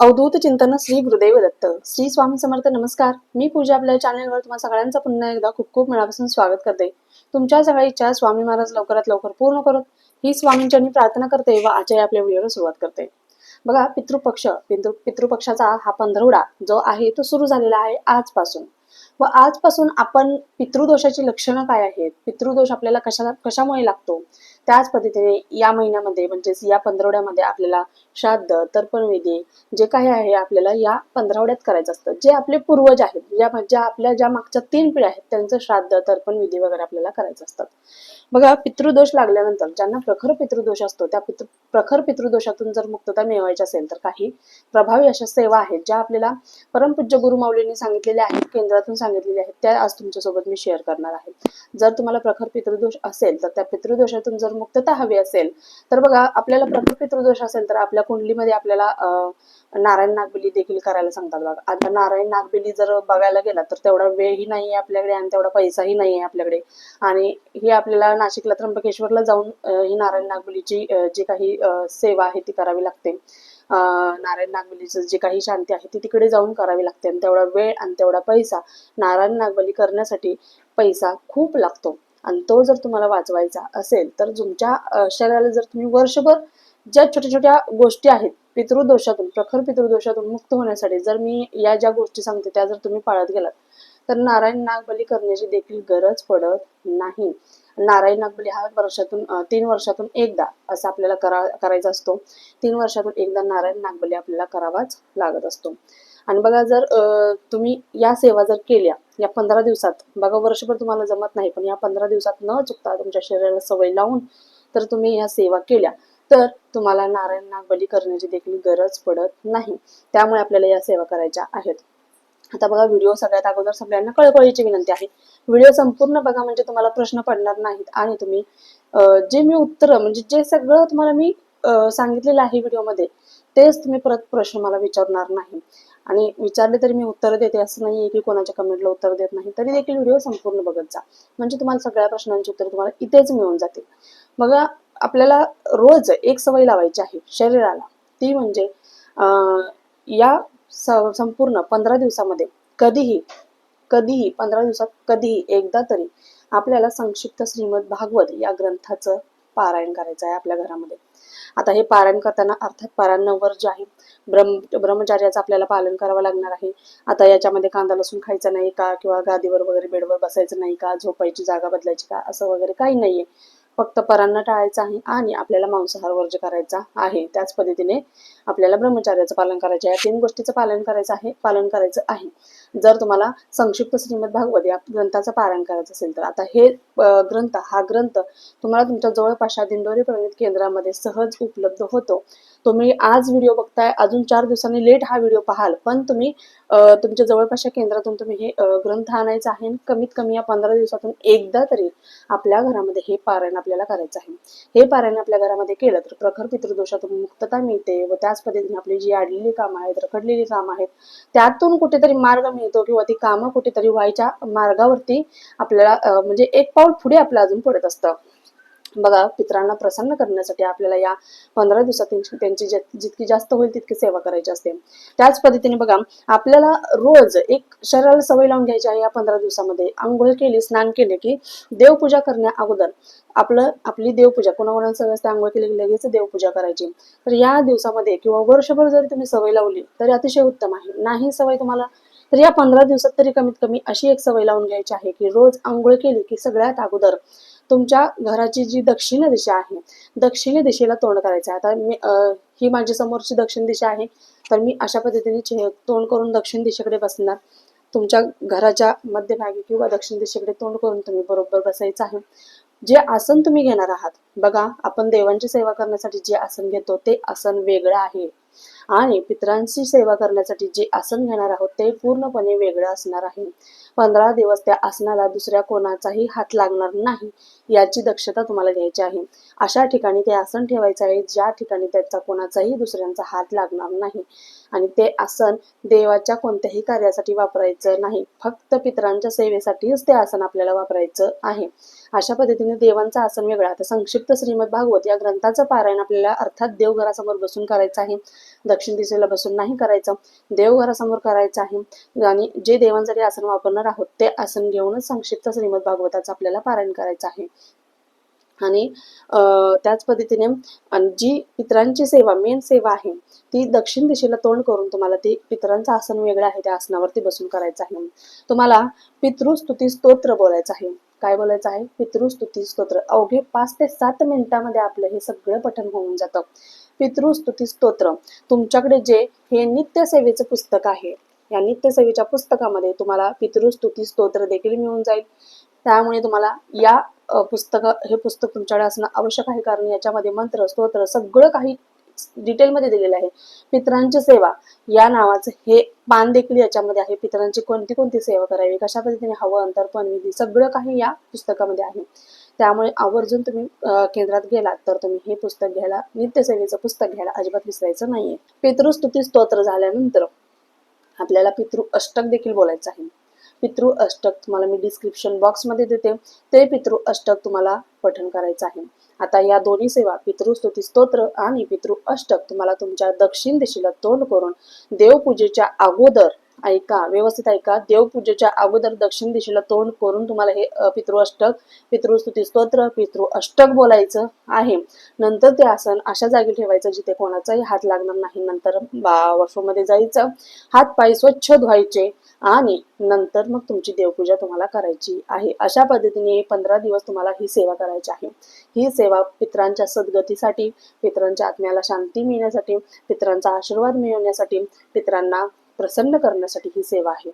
अवधूत चिंतन श्री गुरुदेव दत्त. श्री स्वामी समर्थ नमस्कार. मी पूजा आपल्या चॅनलवर तुम्हा सगळ्यांचं पुन्हा एकदा खूप खूप मनापासून स्वागत करते. तुमच्या सगळ्या इच्छा स्वामी महाराज लवकरात लवकर पूर्ण करत. ही स्वामींच्या मी प्रार्थना करते व आजही आपल्या व्हिडिओला सुरुवात करते. बघा पितृपक्ष पितृ पितृपक्षाचा हा पंधरवडा जो आहे तो सुरू झालेला आहे आजपासून. व आजपासून आपण पितृदोषाची लक्षणं काय आहेत? पितृदोष आपल्याला कशा कशामुळे लागतो? त्याच पद्धतीने या महिन्यामध्ये म्हणजेच या पंधरवड्यामध्ये आपल्याला श्राद्ध तर्पण विधी जे काही आहे आपल्याला या पंधरवड्यात करायचं असतं. जे आपले पूर्वज आहेत ज्या ज्या आपल्या ज्या मागच्या तीन पिढ्या आहेत त्यांचं श्राद्ध तर्पण विधी वगैरे आपल्याला करायचं असतात बघा पितृदोष लागल्यानंतर ज्यांना प्रखर पितृदोष असतो त्या पितृ प्रखर पितृदोषातून जर मुक्तता मिळवायची असेल तर काही प्रभावी अशा सेवा आहेत ज्या आपल्याला परमपूज्य गुरुमाऊलींनी सांगितलेल्या आहेत केंद्रातून सांगितलेल्या आहेत त्या आज तुमच्यासोबत मी शेअर करणार आहे. जर तुम्हाला प्रखर पितृदोष असेल तर त्या पितृदोषातून जर मुक्तता हवी असेल तर बघा आपल्याला प्रखर पितृदोष असेल तर आपल्या कुंडलीमध्ये आपल्याला नारायण नागबिली देखील करायला सांगतात बघा. आता नारायण नागबिली जर बघायला गेला तर तेवढा वेळही नाही आहे आपल्याकडे आणि तेवढा पैसाही नाही आहे आपल्याकडे. आणि ही आपल्याला नाशिकला त्र्यंबकेश्वरला जाऊन ही नारायण नागबिलीची जी काही सेवा आहे ती करावी लागते. नारायण नागबलीचं जे काही शांती आहे ती तिकडे जाऊन करावी लागते. आणि तेवढा वेळ आणि तेवढा पैसा नारायण नागबली करण्यासाठी पैसा खूप लागतो. आणि तो जर तुम्हाला वाचवायचा असेल तर तुमच्या शरीराला जर तुम्ही वर्षभर ज्या छोट्या छोट्या गोष्टी आहेत पितृदोषातून प्रखर पितृदोषातून मुक्त होण्यासाठी जर मी या ज्या गोष्टी सांगते त्या जर तुम्ही पाळत गेलात तर नारायण नागबली करण्याची देखील गरज पडत नाही. नारायण नागबली हा वर्षातून तीन वर्षातून एकदा असा आपल्याला करा करायचा असतो. तीन वर्षातून एकदा नारायण नागबली आपल्याला करावाच लागत असतो. आणि बघा जर तुम्ही या सेवा जर केल्या या पंधरा दिवसात बघा वर्षभर तुम्हाला जमत नाही पण या पंधरा दिवसात न चुकता तुमच्या शरीराला सवय लावून तर तुम्ही या सेवा केल्या तर तुम्हाला नारायण नागबली करण्याची देखील गरज पडत नाही. त्यामुळे आपल्याला या सेवा करायच्या आहेत. आता बघा व्हिडिओ सगळ्यात अगोदर सगळ्यांना कळकळीची विनंती आहे. व्हिडिओ संपूर्ण बघा म्हणजे तुम्हाला प्रश्न पडणार नाहीत आणि तुम्ही जे मी उत्तर म्हणजे जे सगळं तुम्हाला मी सांगितलेलं आहे व्हिडिओमध्ये तेच तुम्ही परत प्रश्न मला विचारणार नाही. आणि विचारले तरी मी उत्तर देते असं नाहीये की कोणाच्या कमेंटला उत्तर देत नाही. तरी देखील व्हिडिओ संपूर्ण बघत जा. म्हणजे तुम्हाला सगळ्या प्रश्नांची उत्तर तुम्हाला इथेच मिळून जातील. बघा आपल्याला रोज एक सवय लावायची आहे शरीराला. ती म्हणजे अं, या संपूर्ण पंधरा दिवसामध्ये कधीही कधीही पंधरा दिवसात कधीही एकदा तरी आपल्याला संक्षिप्त श्रीमद भागवत या ग्रंथाचं पारायण करायचं आहे आपल्या घरामध्ये. आता हे पारायण करताना अर्थात पारायण जे आहे ब्रह्म ब्रह्मचार्याचं आपल्याला पालन करावं लागणार आहे. आता याच्यामध्ये कांदा लसूण खायचा नाही का? किंवा गादीवर वगैरे बेडवर बसायचं नाही का? झोपायची जागा बदलायची का? असं वगैरे काही नाहीये. फक्त परांना टाळायचं आहे आणि आपल्याला मांसाहार वर्ज करायचा आहे. त्याच पद्धतीने आपल्याला ब्रह्मचार्याचं पालन करायचं आहे. या तीन गोष्टीचं पालन करायचं आहे पालन करायचं आहे. जर तुम्हाला संक्षिप्त श्रीमद भागवत या ग्रंथाचं पारायण करायचं असेल तर. आता हे ग्रंथ हा ग्रंथ तुम्हाला तुमच्या जवळपासच्या दिंडोरी प्रणित केंद्रामध्ये सहज उपलब्ध होतो. तुम्ही आज व्हिडिओ बघताय अजून चार दिवसांनी लेट हा व्हिडिओ पाहाल पण तुम्ही तुमच्या जवळपासच्या केंद्रातून तुम्ही हे ग्रंथ आणायचा आहे. आणि कमीत कमी या पंधरा दिवसातून एकदा तरी आपल्या घरामध्ये हे पारायण आपल्याला करायचं आहे. हे पारायण आपल्या घरामध्ये केलं तर प्रखर पितृदोषातून मुक्तता मिळते व त्याच पद्धतीने आपली जी अडलेली कामं आहेत रखडलेली कामं आहेत त्यातून कुठेतरी मार्ग मिळतो किंवा ती कामं कुठेतरी व्हायच्या मार्गावरती आपल्याला म्हणजे एक पाऊल पुढे आपलं अजून पडत असतं. बघा पित्रांना प्रसन्न करण्यासाठी आपल्याला या पंधरा दिवसात त्यांची जितकी जास्त होईल तितकी सेवा करायची असते. त्याच पद्धतीने बघा आपल्याला रोज एक शरीराला सवय लावून घ्यायची आहे या पंधरा दिवसामध्ये. आंघोळ केली स्नान केले की देवपूजा करण्या अगोदर आपलं आपली देवपूजा कोणाकोणाला सवय असते आंघोळ केली की लगेच देवपूजा करायची. तर या दिवसामध्ये किंवा वर्षभर जरी तुम्ही सवय लावली तरी अतिशय उत्तम आहे. नाही सवय तुम्हाला तर या पंधरा दिवसात तरी कमीत कमी अशी एक सवय लावून घ्यायची आहे की रोज आंघोळ केली की सगळ्यात अगोदर तुमच्या घराची जी दक्षिण दिशा आहे दक्षिण दिशेला तोंड करायचं आहे. आता मी ही माझी समोरची दक्षिण दिशा आहे तर मी अशा पद्धतीने चेह- तोंड करून दक्षिण दिशेकडे बसणार. तुमच्या घराच्या मध्यभागी किंवा दक्षिण दिशेकडे तोंड करून तुम्ही बरोबर बसायचं आहे. जे आसन तुम्ही घेणार आहात बघा आपण देवांची सेवा करण्यासाठी जे आसन घेतो ते आसन वेगळं आहे. आणि पितरांची सेवा करण्यासाठी जे आसन घेणार आहोत ते पूर्णपणे वेगळं असणार आहे. पंधरा दिवस त्या आसनाला दुसऱ्या कोणाचाही हात लागणार नाही याची दक्षता तुम्हाला घ्यायची आहे. अशा ठिकाणी ते आसन ठेवायचं आहे ज्या ठिकाणी त्याचा कोणाचाही दुसऱ्यांचा हात लागणार नाही. आणि ते आसन देवाच्या कोणत्याही कार्यासाठी वापरायचं नाही फक्त पितरांच्या सेवेसाठीच ते आसन आपल्याला वापरायचं आहे. अशा पद्धतीने देवांचं आसन वेगळं. आता संक्षिप्त श्रीमद भागवत या ग्रंथाचं पारायण आपल्याला अर्थात देवघरासमोर बसून करायचं आहे. दक्षिण दिशेला बसून नाही करायचं. देवघरासमोर करायचं आहे. आणि जे देवांसाठी आसन वापरणार आहोत ते आसन घेऊनच संक्षिप्त श्रीमद भागवताचं आपल्याला पारायण करायचं आहे. आणि त्याच पद्धतीने जी पितरांची सेवा मेन सेवा आहे ती दक्षिण दिशेला तोंड करून तुम्हाला ते पितरांचं आसन वेगळं आहे त्या आसनावरती बसून करायचं आहे. तुम्हाला पितृस्तुती स्तोत्र बोलायचं आहे. काय बोलायचं आहे? पितृस्तुती स्तोत्र. अवघे पाच ते सात मिनिटामध्ये आपलं हे सगळं पठण होऊन जातं. पितृस्तुती स्तोत्र. तुमच्याकडे जे हे नित्यसेवेचं पुस्तक आहे या नित्यसेवेच्या पुस्तकामध्ये तुम्हाला पितृस्तुती स्तोत्र देखील मिळून जाईल. त्यामुळे तुम्हाला या पुस्तक हे पुस्तक तुमच्याकडे असणं आवश्यक आहे कारण याच्यामध्ये मंत्र स्तोत्र सगळं काही डिटेलमध्ये दिलेलं आहे. पितरांची सेवा या नावाचं हे पान देखील याच्यामध्ये आहे. पितरांची कोणती कोणती सेवा करावी कशा पद्धतीने हवं अंतर पण विधी सगळं काही या पुस्तकामध्ये आहे. त्यामुळे आवर्जून तुम्ही केंद्रात गेलात तर तुम्ही हे पुस्तक घ्यायला नित्यसेवेचं पुस्तक घ्यायला अजिबात विसरायचं नाहीये. पितृस्तुती स्तोत्र झाल्यानंतर आपल्याला पितृ अष्टक देखील बोलायचं आहे. पितृ अष्टक तुम्हाला मी डिस्क्रिप्शन बॉक्समध्ये देते. ते पितृ अष्टक तुम्हाला पठण करायचं आहे. आता या दोन्ही सेवा पितृस्तुती स्तोत्र आणि पितृ अष्टक तुम्हाला तुमच्या दक्षिण दिशेला तोंड करून देवपूजेच्या अगोदर ऐका व्यवस्थित ऐका. देवपूजेच्या अगोदर दक्षिण दिशेला तोंड करून तुम्हाला हे पितृअष्टक पितृ अष्टक पितृस्तुती स्तोत्र पितृ अष्टक बोलायचं आहे. नंतर ते आसन अशा जागी ठेवायचं जिथे कोणाचाही हात लागणार नाही. नंतर वॉशरूममध्ये जायचं. हात पाय स्वच्छ धुवायचे आणि नंतर मग तुमची देवपूजा तुम्हाला करायची आहे. अशा पद्धतीने पंधरा दिवस तुम्हाला ही सेवा करायची आहे. ही सेवा पितरांच्या सद्गतीसाठी पितरांच्या आत्म्याला शांती मिळण्यासाठी पित्रांचा आशीर्वाद मिळवण्यासाठी पितरांना प्रसन्न करण्यासाठी ही सेवा आहे.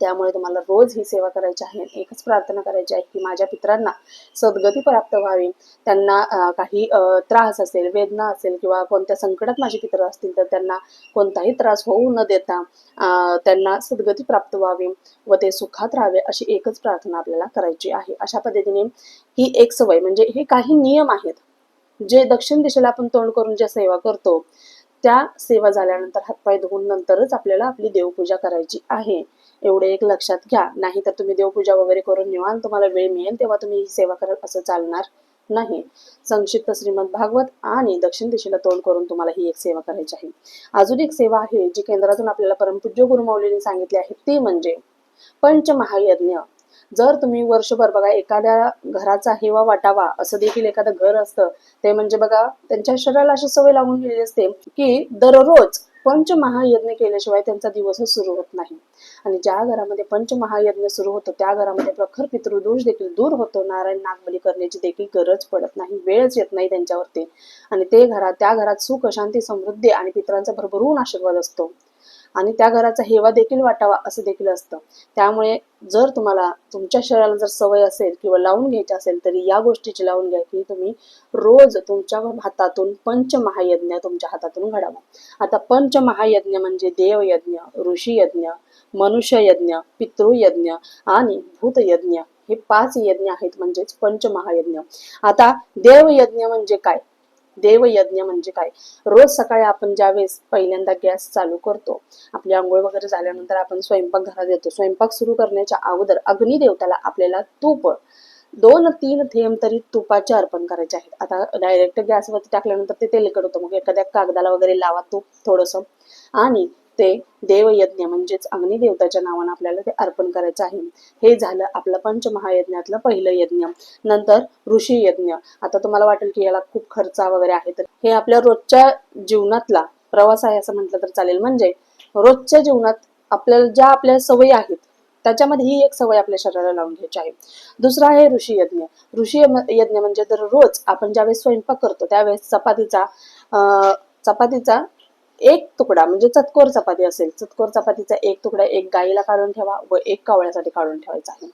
त्यामुळे तुम्हाला रोज ही सेवा करायची आहे. एकच प्रार्थना करायची आहे की माझ्या पित्रांना सद्गती प्राप्त व्हावी. त्यांना काही त्रास असेल वेदना असेल किंवा कोणत्या संकटात माझे पित्र असतील तर त्यांना कोणताही त्रास होऊ न देता त्यांना सद्गती प्राप्त व्हावी व ते सुखात राहावे अशी एकच प्रार्थना आपल्याला करायची आहे. अशा पद्धतीने ही एक सवय म्हणजे हे काही नियम आहेत. जे दक्षिण दिशेला आपण तोंड करून ज्या सेवा करतो त्या सेवा झाल्यानंतर हातपाय धुवून नंतरच आपल्याला आपली देवपूजा करायची आहे. एवढे एक लक्षात घ्या. नाही तर तुम्ही देवपूजा वगैरे करून निवांत तुम्हाला वेळ मिळेल तेव्हा तुम्ही ही सेवा कराल असं चालणार नाही. संक्षिप्त श्रीमद भागवत आणि दक्षिण दिशेला तोंड करून तुम्हाला ही एक सेवा करायची आहे. अजून एक सेवा आहे जी केंद्रातून आपल्याला परमपूज्य गुरुमाऊलीने सांगितली आहे ती म्हणजे पंचमहायज्ञ. जर तुम्ही वर्षभर बघा एखाद्या घराचा हेवा वाटावा असं देखील एखादं घर असतं ते म्हणजे बघा त्यांच्या शरीराला अशी सवय लागून गेलेली असते की दररोज पंचमहायज्ञ केल्याशिवाय त्यांचा दिवसच सुरू होत नाही. आणि ज्या घरामध्ये पंचमहायज्ञ सुरू होतो त्या घरामध्ये प्रखर पितृदोष देखील दूर होतो. नारायण नागबली करण्याची देखील गरज पडत नाही वेळच येत नाही त्यांच्यावरती. आणि ते घरात त्या घरात सुख शांती समृद्धी आणि पितरांचा भरभरून आशीर्वाद असतो. आणि त्या घराचा हेवा देखील वाटावा असं देखील असतं. त्यामुळे जर तुम्हाला तुमच्या शरीराला जर सवय असेल किंवा लावून घ्यायची असेल तरी या गोष्टीची लावून घ्या की तुम्ही रोज तुमच्या हातातून पंचमहायज्ञ तुमच्या हातातून घडावा. आता पंचमहायज्ञ म्हणजे देवयज्ञ ऋषीयज्ञ मनुष्ययज्ञ पितृयज्ञ आणि भूतयज्ञ. हे पाच यज्ञ आहेत म्हणजेच पंचमहायज्ञ. आता देवयज्ञ म्हणजे काय? देवयज्ञ म्हणजे काय? रोज सकाळी आपण ज्यावेळेस पहिल्यांदा गॅस चालू करतो आपली आंघोळ वगैरे झाल्यानंतर आपण स्वयंपाक घरात येतो स्वयंपाक सुरू करण्याच्या अगोदर अग्निदेवताला आपल्याला तूप दोन तीन थेंब तरी तुपाचे अर्पण करायचे आहेत. आता डायरेक्ट गॅसवरती टाकल्यानंतर ते तेलकट होतं. मग एखाद्या कागदाला वगैरे लावा तूप थोडंसं. आणि ते देवयज्ञ म्हणजेच अग्निदेवताच्या नावानं आपल्याला ते अर्पण करायचं आहे. हे झालं आपलं पंचमहायज्ञातलं पहिलं यज्ञ. नंतर ऋषी यज्ञ आता तुम्हाला वाटेल की याला खूप खर्च वगैरे आहे. तर हे आपल्या रोजच्या जीवनातला प्रवास आहे असं म्हटलं तर चालेल. म्हणजे रोजच्या जीवनात आपल्याला ज्या आपल्या सवयी आहेत त्याच्यामध्ये ही एक सवय आपल्या शरीराला लावून घ्यायची आहे. दुसरा आहे ऋषी यज्ञ ऋषी यज्ञ म्हणजे दररोज आपण ज्यावेळेस स्वयंपाक करतो त्यावेळेस चपातीचा अं, चपातीचा एक तुकडा म्हणजे चतकोर चपाती असेल चतकोर चपातीचा एक तुकडा एक गाईला काढून ठेवा व एक कावळ्यासाठी काढून ठेवायचा आहे.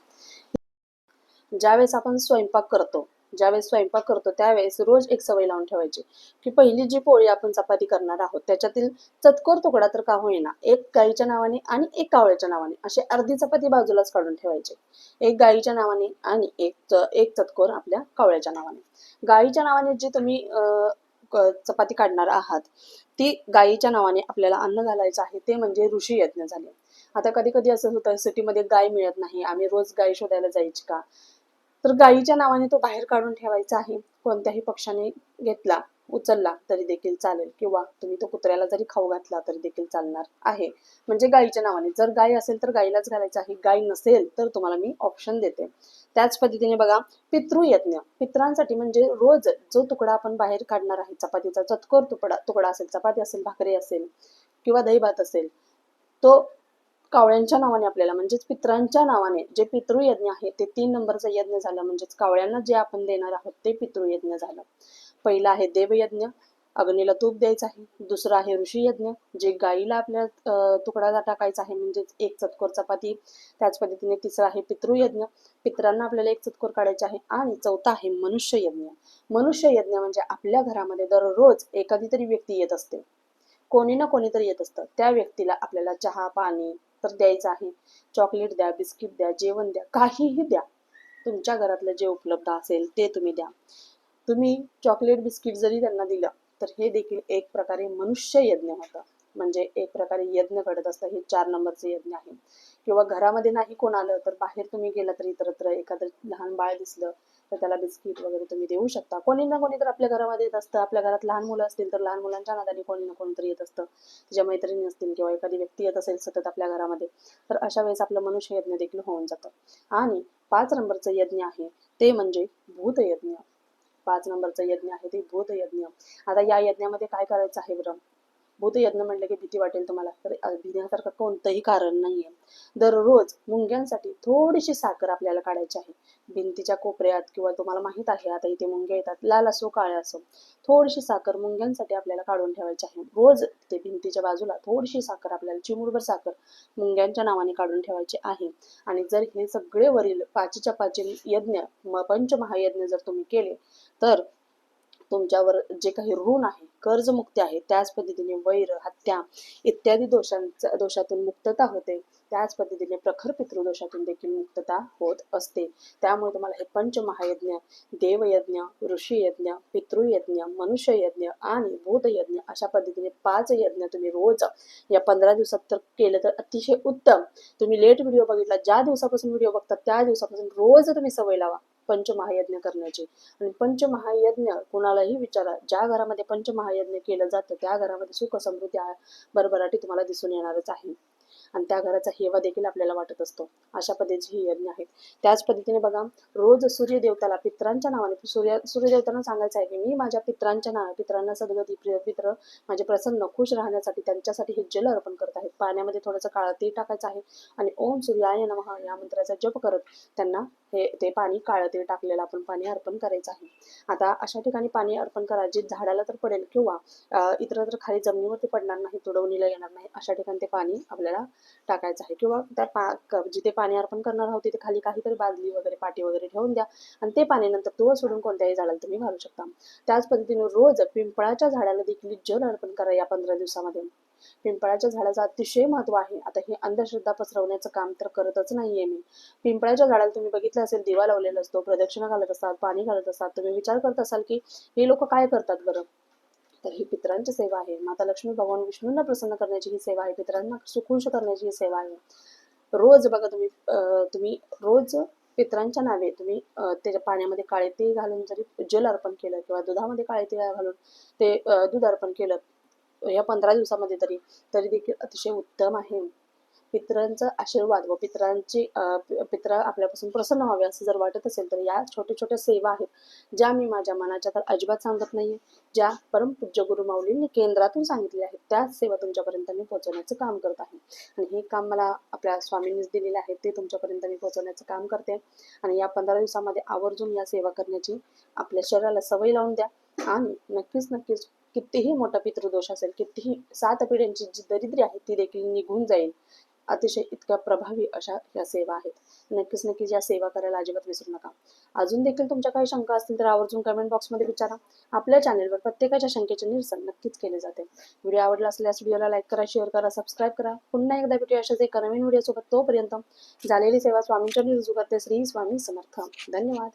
ज्यावेळेस आपण स्वयंपाक करतो ज्यावेळेस स्वयंपाक करतो त्यावेळेस रोज एक सवय लावून ठेवायची की पहिली जी पोळी आपण चपाती करणार आहोत त्याच्यातील चतकोर तुकडा तर का होईना एक गाईच्या नावाने आणि एक कावळ्याच्या नावाने असे अर्धी चपाती बाजूलाच काढून ठेवायचे. एक गाईच्या नावाने आणि एक एक चतकोर आपल्या कावळ्याच्या नावाने. गाईच्या नावाने जी तुम्ही अं, चपाती काढणार आहात. ती गाईच्या नावाने आपल्याला अन्न घालायचं आहे ते म्हणजे ऋषी यज्ञ झाले. आता कधी कधी असं होतं सिटीमध्ये गाय मिळत नाही आम्ही रोज गाय शोधायला जायची का? तर गाईच्या नावाने तो बाहेर काढून ठेवायचा आहे कोणत्याही पक्षाने घेतला. उचलला तरी देखील चालेल. किंवा तुम्ही तो कुत्र्याला जरी खाऊ घातला तरी देखील चालणार आहे. म्हणजे गायीच्या नावाने. जर गाय असेल तर गायीलाच घालायचं आहे. गाय नसेल तर तुम्हाला मी ऑप्शन देते. त्याच पद्धतीने बघा पितृयज्ञ पित्रांसाठी म्हणजे रोज जो तुकडा आपण बाहेर काढणार आहे चपातीचा चतकोर तुकडा तुकडा असेल चपाती असेल भाकरी असेल किंवा दही भात असेल तो कावळ्यांच्या नावाने आपल्याला म्हणजेच पित्रांच्या नावाने जे पितृयज्ञ आहे ते तीन नंबरचा यज्ञ झालं. म्हणजेच कावळ्यांना जे आपण देणार आहोत ते पितृयज्ञ झालं. पहिला आहे देवयज्ञ. अग्नीला तूप द्यायचं आहे. दुसरं आहे ऋषी यज्ञ जे गाईला आपल्या अं, टाकायचा आहे म्हणजेच एक चतकोर चपाती. त्याच पद्धतीने तिसरं आहे पितृयज्ञ. पित्रांना आपल्याला एक चतकोर काढायचे आहे. आणि चौथा आहे मनुष्य यज्ञ मनुष्य यज्ञ म्हणजे आपल्या घरामध्ये दररोज एखादी तरी व्यक्ती येत असते. कोणी ना कोणीतरी येत असतं. त्या व्यक्तीला आपल्याला चहा पाणी तर द्यायचं आहे. चॉकलेट द्या बिस्किट द्या जेवण द्या काहीही द्या. तुमच्या घरातलं जे उपलब्ध असेल ते तुम्ही द्या. तुम्ही चॉकलेट बिस्किट जरी त्यांना दिलं तर हे देखील एक प्रकारे मनुष्य यज्ञ होतं. म्हणजे एक प्रकारे यज्ञ घडत असतं हे चार नंबरचे यज्ञ आहे. किंवा घरामध्ये नाही कोण आलं तर बाहेर तुम्ही गेला तर इतरत्र एखादं लहान बाळ दिसलं तर त्याला बिस्किट वगैरे तुम्ही देऊ शकता. कोणी ना कोणी तर आपल्या घरामध्ये येत असतं. आपल्या घरात लहान मुलं असतील तर लहान मुलांच्या नादाने कोणी ना कोणीतरी येत असतं. तिच्या मैत्रिणी असतील किंवा एखादी व्यक्ती येत असेल सतत आपल्या घरामध्ये तर अशा वेळेस आपलं मनुष्य यज्ञ देखील होऊन जातं. आणि पाच नंबरचं यज्ञ आहे ते म्हणजे भूत यज्ञ पाच नंबरचं यज्ञ आहे ते भूत यज्ञ आता या यज्ञामध्ये काय करायचं आहे ब्रम भूतयज्ञ म्हटलं की भीती वाटेल तुम्हाला. तर भिण्यासारखं कोणतंही कारण नाहीये. दररोज मुंग्यांसाठी थोडीशी साखर आपल्याला काढायची आहे. भिंतीच्या कोपऱ्यात किंवा तुम्हाला माहीत आहे आता इथे मुंग्या येतात लाल असो काळे असो थोडीशी साखर मुंग्यांसाठी आपल्याला काढून ठेवायची आहे. रोज ते भिंतीच्या बाजूला थोडीशी साखर आपल्याला चिमुरभर साखर मुंग्यांच्या नावाने काढून ठेवायची आहे. आणि जर हे सगळे वरील पाचीच्या पाची यज्ञ म- पंचमहायज्ञ जर तुम्ही केले तर तुमच्यावर जे काही ऋण आहे कर्जमुक्ती आहे त्याच पद्धतीने वैर हत्या इत्यादी दोषांचा दोषातून मुक्तता होते त्याच पद्धतीने प्रखर पितृदोषातून देखील मुक्तता होत असते. त्यामुळे तुम्हाला हे पंचमहायज्ञ देवयज्ञ ऋषीयज्ञ पितृयज्ञ मनुष्ययज्ञ आणि भूतयज्ञ अशा पद्धतीने पाच यज्ञ तुम्ही रोज या पंधरा दिवसात तर केलं तर अतिशय उत्तम. तुम्ही लेट व्हिडिओ बघितला ज्या दिवसापासून व्हिडिओ बघता त्या दिवसापासून रोज तुम्ही सवय लावा. पंचमहायज्ञ करण्याची. आणि पंचमहायज्ञ कुणालाही विचारा ज्या घरामध्ये पंचमहायज्ञ केलं जातं त्या घरामध्ये सुख समृद्धी बरबराटी तुम्हाला दिसून येणारच आहे. आणि त्या घराचा हेवा देखील आपल्याला वाटत असतो. अशा पद्धतीचे हे यज्ञ आहेत. त्याच पद्धतीने बघा रोज सूर्यदेवताला पित्रांच्या नावाने सूर्य सूर्यदेवतांना सांगायचं आहे की मी माझ्या पित्रांच्या नाव पित्रांना सद्गती प्रिय पित्र माझे प्रसन्न खुश राहण्यासाठी त्यांच्यासाठी हे जल अर्पण करत आहेत. पाण्यामध्ये थोडंसं काळं ते टाकायचं आहे आणि ओम सूर्याय नमः या मंत्राचा जप करत त्यांना हे ते पाणी काळं टाकलेलं आपण पाणी अर्पण करायचं आहे. आता अशा ठिकाणी पाणी अर्पण करा जे झाडाला तर पडेल किंवा इतर इतरत्र खाली जमिनीवरती पडणार नाही तुडवणीला येणार नाही अशा ठिकाणी ते पाणी आपल्याला टाकायचं आहे. किंवा त्या पा जिथे पाणी अर्पण करणार आहोत तिथे खाली काहीतरी बादली वगैरे पाटी वगैरे ठेवून द्या. आणि ते पाणी नंतर तुळ सोडून कोणत्याही झाडाला तुम्ही घालू शकता. त्याच पद्धतीने रोज पिंपळाच्या झाडाला देखील जल अर्पण करा या पंधरा दिवसामध्ये. पिंपळाच्या झाडाचं अतिशय महत्त्व आहे. आता हे अंधश्रद्धा पसरवण्याचं काम तर करतच नाहीये मी. पिंपळाच्या झाडाला तुम्ही बघितलं असेल दिवा लावलेला असतो प्रदक्षिणा घालत असतात पाणी घालत असतात. तुम्ही विचार करत असाल की हे लोक काय करतात बरं? तर ही पितरांची सेवा आहे. माता लक्ष्मी भगवान विष्णूंना प्रसन्न करण्याची ही सेवा आहे. पितरांना सुखुश करण्याची ही सेवा आहे. रोज बघा तुम्ही अं, तुम्ही रोज पितरांच्या नावे तुम्ही त्याच्या पाण्यामध्ये काळे तीळ घालून जरी जल अर्पण केलं किंवा दुधामध्ये काळे तीळ घालून ते दूध अर्पण केलं या पंधरा दिवसामध्ये तरी तरी देखील अतिशय उत्तम आहे. पितरांचा आशीर्वाद व पितरांची पित्र आपल्यापासून प्रसन्न व्हावे असं जर वाटत असेल तर या छोट्या छोट्या सेवा आहेत ज्या मी माझ्या मनाच्या तर अजिबात सांगत नाहीये ज्या परमपूज्य गुरु माऊलींनी केंद्रातून सांगितल्या आहेत. त्या सेवा तुमच्यापर्यंत मी पोहोचवण्याचं काम करत आहे. आणि हे काम मला आपल्या स्वामींनीच दिलेले आहे ते तुमच्यापर्यंत मी पोहोचवण्याचं काम करते. आणि या पंधरा दिवसामध्ये आवर्जून या सेवा करण्याची आपल्या शरीराला सवय लावून द्या. आणि नक्कीच नक्कीच कितीही मोठा पितृदोष असेल कितीही सात पिढ्यांची जी दरिद्री आहे ती देखील निघून जाईल. अतिशय इतक्या प्रभावी अशा या सेवा आहेत. नक्कीच नक्कीच या सेवा करायला अजिबात विसरू नका. अजून देखील तुमच्या काही शंका असतील तर आवर्जून कमेंट बॉक्समध्ये विचारा. आपल्या चॅनेलवर प्रत्येकाच्या शंकेचे निरसन नक्कीच केले जाते. व्हिडिओ आवडला असल्यास व्हिडिओला लाईक करा शेअर करा सबस्क्राईब करा. पुन्हा एकदा भेटूया अशाच एका नवीन व्हिडिओसोबत तोपर्यंत झालेली सेवा स्वामींच्या निर्जू करते श्री स्वामी समर्थ. धन्यवाद.